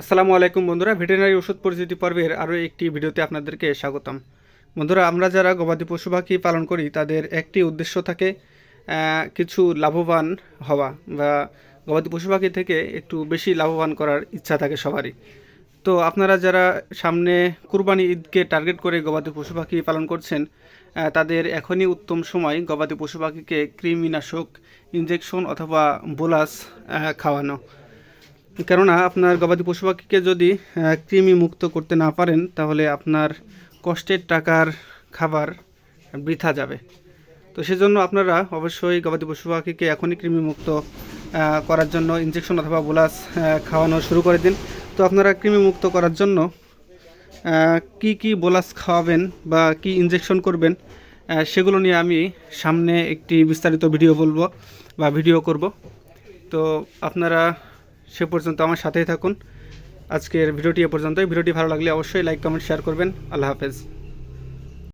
আসসালামু আলাইকুম বন্ধুরা, ভেটেরিনারি ওষুধ পরিচিতি পর্বের আরও একটি ভিডিওতে আপনাদেরকে স্বাগতম। বন্ধুরা, আমরা যারা গবাদি পশু পাখি পালন করি, তাদের একটি উদ্দেশ্য থাকে কিছু লাভবান হওয়া বা গবাদি পশু পাখি থেকে একটু বেশি লাভবান করার ইচ্ছা থাকে সবারই। তো আপনারা যারা সামনে কুরবানি ঈদকে টার্গেট করে গবাদি পশু পাখি পালন করছেন তাদের এখনই উত্তম সময় গবাদি পশু পাখিকে কৃমিনাশক, ইনজেকশন অথবা বোলাস খাওয়ানো। কেননা আপনার গবাদি পশু পাখিকে যদি কৃমি মুক্ত করতে না পারেন, তাহলে আপনার কষ্টের টাকার খাবার বৃথা যাবে। তো সেজন্য আপনারা অবশ্যই গবাদি পশু পাখিকে এখনই কৃমি মুক্ত করার জন্য ইনজেকশন অথবা বোলাস খাওয়ানো শুরু করে দিন। তো আপনারা কৃমি মুক্ত করার জন্য কি কি বোলাস খাওয়াবেন বা কি ইনজেকশন করবেন সেগুলো নিয়ে আমি সামনে একটি বিস্তারিত ভিডিও বলব বা ভিডিও করব। তো আপনারা সে পর্যন্ত আমার সাথেই থাকুন। আজকের ভিডিওটি এ পর্যন্তই। ভিডিওটি ভালো লাগলে অবশ্যই লাইক কমেন্ট শেয়ার করবেন। আল্লাহ হাফেজ।